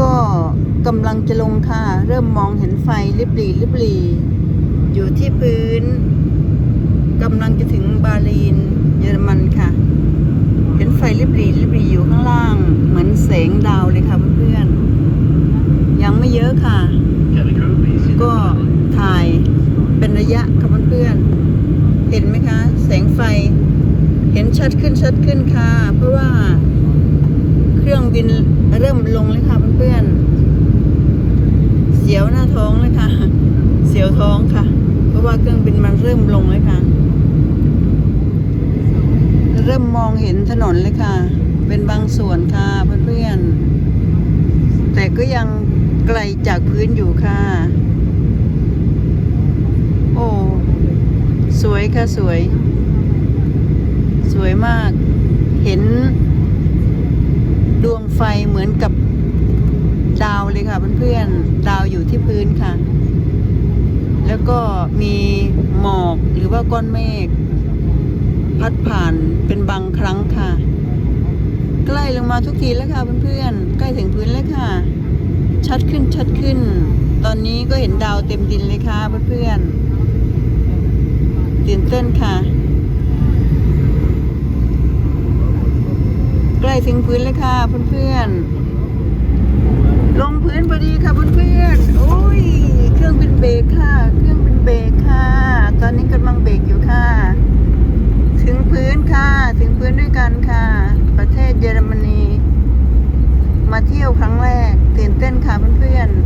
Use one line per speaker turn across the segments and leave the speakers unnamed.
ก็กำลังจะลงค่ะ เริ่มมองเห็นไฟลิบหลีลิบหลีอยู่ที่พื้นกำลังจะถึงบาลีนเยอรมันค่ะ เห็นไฟลิบหลีลิบหลีอยู่ข้างล่าง เหมือนแสงดาวเลยค่ะเพื่อนๆยังไม่เยอะค่ะ ก็ถ่ายเป็นระยะค่ะเพื่อนๆเห็นไหมคะ แสงไฟเห็นชัดขึ้นชัดขึ้นค่ะ เพราะว่า ครื่องบินเริ่มลงเลยค่ะเพื่อนๆ เสียวหน้าท้องเลยค่ะ เสียวท้องค่ะ เพราะว่าเครื่องบินมันเริ่มลงเลยค่ะ เริ่มมองเห็นถนนเลยค่ะ เป็นบางส่วนค่ะเพื่อนๆ แต่ก็ยังไกลจากพื้นอยู่ค่ะ โอ้ สวยค่ะสวย สวยมาก เห็น ดวงไฟเหมือนกับดาวเลยค่ะเพื่อนๆดาวอยู่ที่พื้นค่ะ แล้วก็มีหมอกหรือว่าก้อนเมฆพัดผ่านเป็นบางครั้งค่ะ ใกล้ลงมาทุกทีแล้วค่ะเพื่อนๆใกล้ถึงพื้นแล้วค่ะ ชัดขึ้นชัดขึ้น ตอนนี้ก็เห็นดาวเต็มดินเลยค่ะเพื่อนๆตื่นเต้นค่ะ ใกล้ถึงพื้นแล้วค่ะเพื่อนๆลงพื้นพอดีค่ะเพื่อนๆโอ้ยเครื่องบินเบรกค่ะ เครื่องบินเบรกค่ะ ตอนนี้กำลังเบรกอยู่ค่ะ ถึงพื้นค่ะ ถึงพื้นด้วยกันค่ะ ประเทศเยอรมนี มาเที่ยวครั้งแรกตื่นเต้นค่ะเพื่อนๆ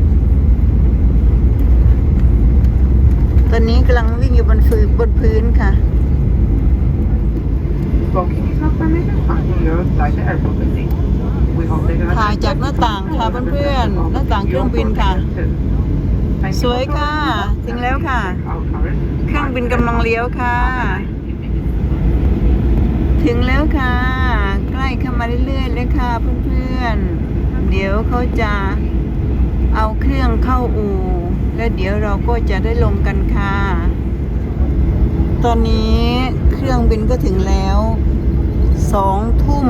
ตอนนี้กำลังวิ่งอยู่บนฟืนบนพื้นค่ะ ถ่ายจากหน้าต่างค่ะเพื่อนๆ หน้าต่างเครื่องบินค่ะ สวยค่ะ ถึงแล้วค่ะ เครื่องบินกำลังเลี้ยวค่ะ ถึงแล้วค่ะ ใกล้เข้ามาเรื่อยๆเลยค่ะเพื่อนๆ เดี๋ยวเขาจะเอาเครื่องเข้าอู่ แล้วเดี๋ยวเราก็จะได้ลงกันค่ะ ตอนนี้เครื่องบินก็ถึงแล้ว สองทุ่ม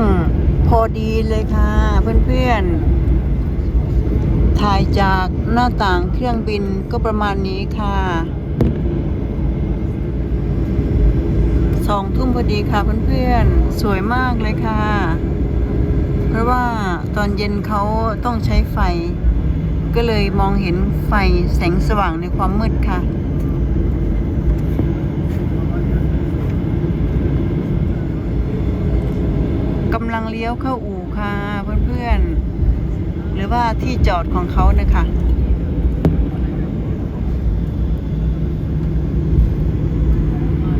พอดีเลยค่ะ เพื่อนๆ ถ่ายจากหน้าต่างเครื่องบินก็ประมาณนี้ค่ะสองทุ่มพอดีค่ะเพื่อนๆ สวยมากเลยค่ะ เพราะว่าตอนเย็นเขาต้องใช้ไฟ ก็เลยมองเห็นไฟแสงสว่างในความมืดค่ะ กำ ลี้ยวเข้าอู่ค่ะเพื่อนๆ หรือว่าที่จอดของเขานะคะ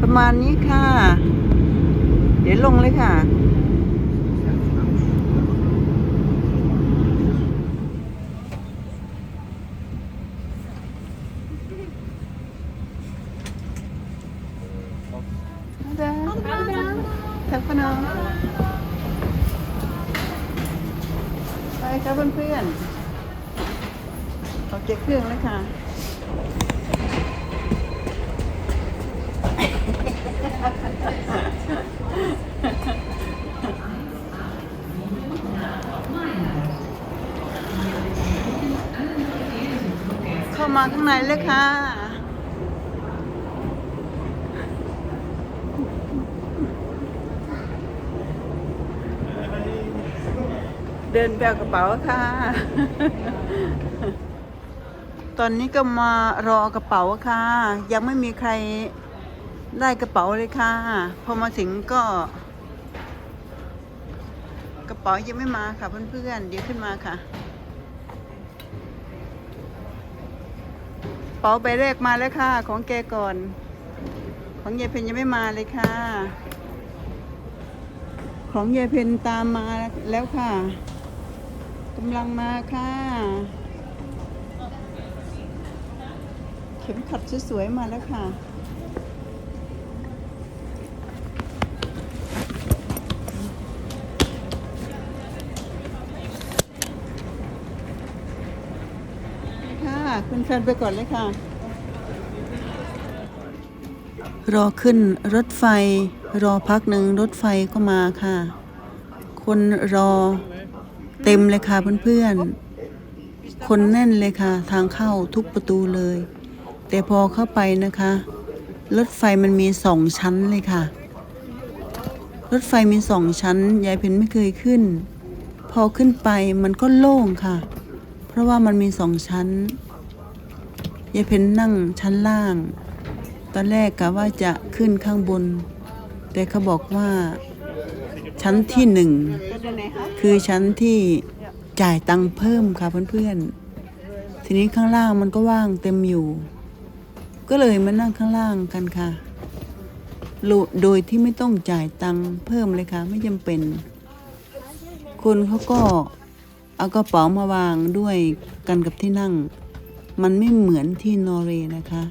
ประมาณนี้ค่ะ เดี๋ยวลงเลยค่ะ ไปครับเพื่อนๆออกจากเครื่องแล้วค่ะเข้ามาข้างในเลยค่ะ เดินแบกกระเป๋าค่ะ ตอนนี้ก็มารอกระเป๋าค่ะ ยังไม่มีใครได้กระเป๋าเลยค่ะ พอมาถึงก็ กระเป๋ายังไม่มาค่ะเพื่อนๆ เดี๋ยวขึ้นมาค่ะ กระเป๋าใบแรกมาแล้วค่ะ ของแกก่อน ของยายเพนยังไม่มาเลยค่ะของยายเพนตามมาแล้วค่ะำลังมาค่ะ เข็มขัดสวยๆมาแล้วค่ะค่ะคุณแฟนไปก่อนเลยค่ะ รอขึ้นรถไฟ รอพักหนึ่งรถไฟก็มาค่ะ คนรอ เต็มเลยค่ะเพื่อนๆ คนแน่นเลยค่ะ ทางเข้าทุกประตูเลย แต่พอเข้าไปนะคะ รถไฟมันมีสองชั้นเลยค่ะ รถไฟมีสองชั้น ยายเพนไม่เคยขึ้น พอขึ้นไปมันก็โล่งค่ะ เพราะว่ามันมีสองชั้น ยายเพนนั่งชั้นล่าง ตอนแรกกะว่าจะขึ้นข้างบน แต่เขาบอกว่าชั้นที่หนึ่ง คือชั้นที่จ่ายตังค์เพิ่มค่ะเพื่อนๆ ทีนี้ข้างล่างมันก็ว่างเต็มอยู่ ก็เลยมานั่งข้างล่างกันค่ะโลโดยที่ไม่ต้องจ่ายตังค์เพิ่มเลยค่ะ ไม่จำเป็น คนเขาก็เอากระเป๋ามาวางด้วยกันกับที่นั่ง มันไม่เหมือนที่นอร์เวย์นะคะ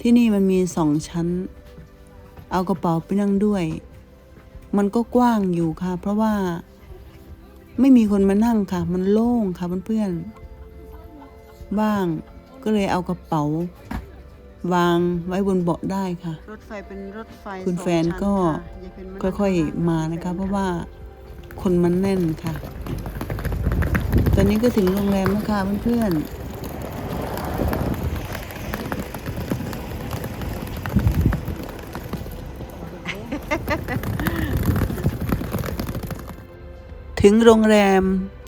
ที่นี่มันมีสองชั้น เอากระเป๋าไปนั่งด้วย มันก็กว้างอยู่ค่ะ เพราะว่าไม่มีคนมานั่งค่ะ มันโล่งค่ะเพื่อนๆบ้างก็เลยเอากระเป๋า วางไว้บนเบาะได้ค่ะ รถไฟเป็นรถไฟคุณแฟนก็ค่อยๆมานะคะ เพราะว่าคนมันแน่นค่ะ ตอนนี้ก็ถึงโรงแรมแล้วค่ะเพื่อนๆ ถึงโรงแรม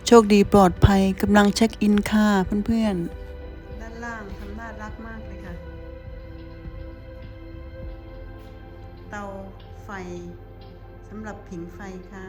โชคดีปลอดภัยกำลังเช็คอินค่ะเพื่อนๆ ด้านล่างทำน่ารักมากเลยค่ะ เตาไฟสำหรับผิงไฟค่ะ